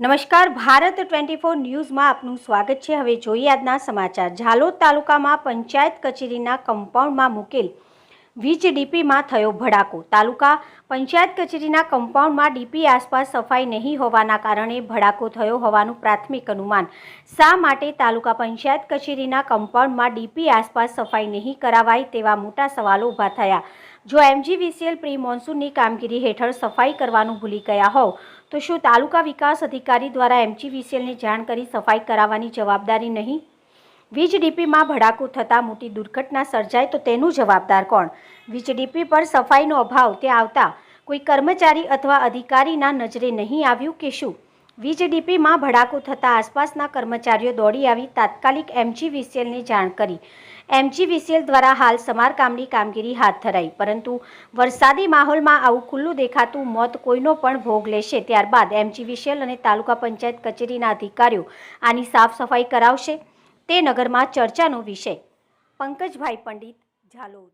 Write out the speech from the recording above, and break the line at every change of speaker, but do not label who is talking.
નમસ્કાર, Bharat twenty four ન્યૂઝમાં આપનું સ્વાગત છે. હવે જોઈએ આજના સમાચાર. ઝાલોદ તાલુકામાં પંચાયત કચેરીના કમ્પાઉન્ડમાં મૂકેલ વીજ ડીપીમાં થયો ભડાકો. તાલુકા પંચાયત કચેરીના કમ્પાઉન્ડમાં ડીપી આસપાસ સફાઈ નહીં હોવાના કારણે ભડાકો થયો હોવાનું પ્રાથમિક અનુમાન. શા માટે તાલુકા પંચાયત કચેરીના કમ્પાઉન્ડમાં ડીપી આસપાસ સફાઈ નહીં કરાવાય તેવા મોટા સવાલો ઊભા થયા? જો એમજીવીસીએલ પ્રી મોન્સૂનની કામગીરી હેઠળ સફાઈ કરવાનું ભૂલી ગયા હોવ, તો શું તાલુકા વિકાસ અધિકારી દ્વારા એમજીવીસીએલને જાણ કરી સફાઈ કરાવવાની જવાબદારી નહીં? વીજ ડીપીમાં ભડાકો થતાં મોટી દુર્ઘટના સર્જાય તો તેનું જવાબદાર કોણ? વીજ ડીપી પર સફાઈનો અભાવ તે આવતા કોઈ કર્મચારી અથવા અધિકારીના નજરે નહીં આવ્યું કે શું? વીજ ડીપીમાં ભડાકો થતાં આસપાસના કર્મચારીઓ દોડી આવી તાત્કાલિક એમજીવીસીએલને જાણ કરી. એમજીવીસીએલ દ્વારા હાલ સમારકામની કામગીરી હાથ ધરાઈ, પરંતુ વરસાદી માહોલમાં આવું ખુલ્લું દેખાતું મોત કોઈનો પણ ભોગ લેશે, ત્યારબાદ એમજીવીસીએલ અને તાલુકા પંચાયત કચેરીના અધિકારીઓ આની સાફ સફાઈ કરાવશે. તે નગરમાં ચર્ચાનો વિષય. પંકજભાઈ પંડિત, ઝાલોદ.